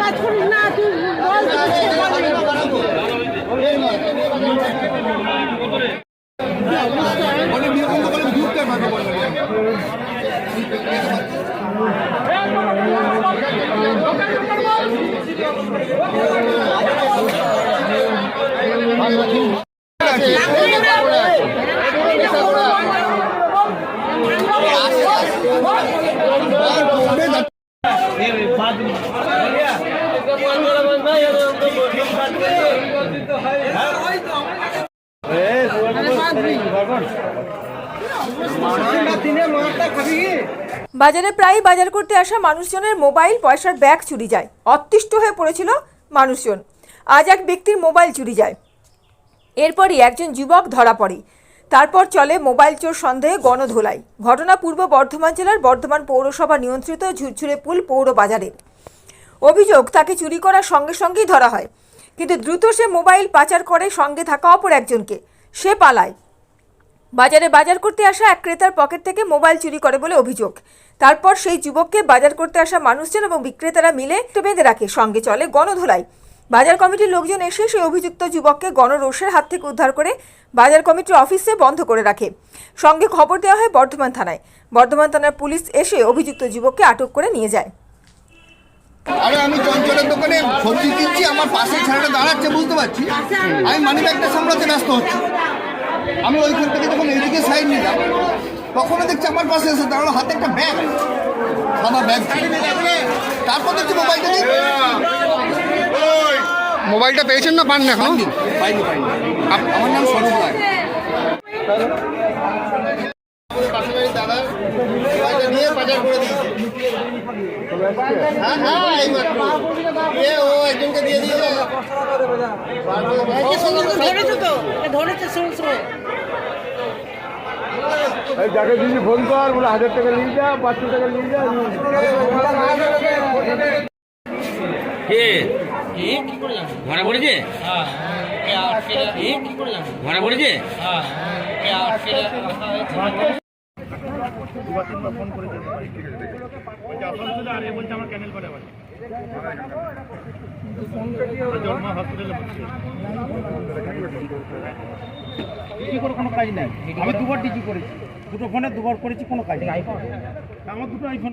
কাজ করিস না তুই বল তোকে কে বলে? বাজারে প্রায় বাজার করতে আসা মানুষজনের মোবাইল, পয়সার ব্যাগ চুরি যায়। অতিষ্ঠ হয়ে পড়েছিল মানুষজন। আজ এক ব্যক্তির মোবাইল চুরি যায়। এরপরই একজন যুবক ধরা পড়ে। তারপর চলে মোবাইল চোর সন্দেহে গণধোলাই। ঘটনা পূর্ব বর্ধমান জেলার বর্ধমান পৌরসভা নিয়ন্ত্রিত ঝুরঝুরে পুল পৌর বাজারে। অভিযোগ, তাকে চুরি করার সঙ্গে সঙ্গেই ধরা হয়। কিন্তু দ্রুত সে মোবাইল পাচার করে সঙ্গে থাকা অপর একজনকে। সে পালায়। বাজারে বাজার করতে আসা এক ক্রেতার পকেট থেকে মোবাইল চুরি করে বলে অভিযোগ। তারপর সেই যুবককে বাজার করতে আসা মানুষজন এবং বিক্রেতারা মিলে বেঁধে রাখে। সঙ্গে চলে গণধোলাই। বাজার কমিটির লোকজন এসে সেই অভিযুক্ত যুবককে গণরোষের হাত থেকে উদ্ধার করে বাজার কমিটির অফিসে বন্ধ করে রাখে। সঙ্গে খবর দেওয়া হয় বর্ধমান থানায়। বর্ধমান থানার পুলিশ এসে অভিযুক্ত যুবককে আটক করে নিয়ে যায়। আরে, আমি চঞ্চলের দোকানে সবজি কিনছি, আমার পাশে ছেলেটা দাঁড়াচ্ছে, বুঝতে পারছি? আমি মানি ব্যাগটা সামলাতে ব্যস্ত হচ্ছি। আমি ওইখান থেকে যখন এদিকে সাইড নিলাম তখনও দেখছি আমার পাশে এসে দাঁড়াল, হাতে একটা ব্যাগ সাদা ব্যাগ তারপর দেখছি মোবাইলটা মোবাইলটা পেয়েছেন না পান না এখন? পাইনি পাইনি পাইনি। আমার নাম স্বরূপ রায়। দাদা নিয়ে বাজার করে দিয়েছে হ্যাঁ হ্যাঁ এ ও একজনকে দিয়ে দিয়েছে তো ধরেছে তো এ ধরেছে শুন শুন যাকে দিদি ফোন কর বলে হাজার টাকা নিয়ে যা পাঁচশো টাকা নিয়ে যা কে? ধরা পড়েছে? ধরা পড়েছে? ডিজি করে। কোনো কাজ নাই আমি দুবার ডিজি করেছি দুটো ফোনে দুবার করেছি কোনো কাজ নেই। আমার দুটো আইফোন।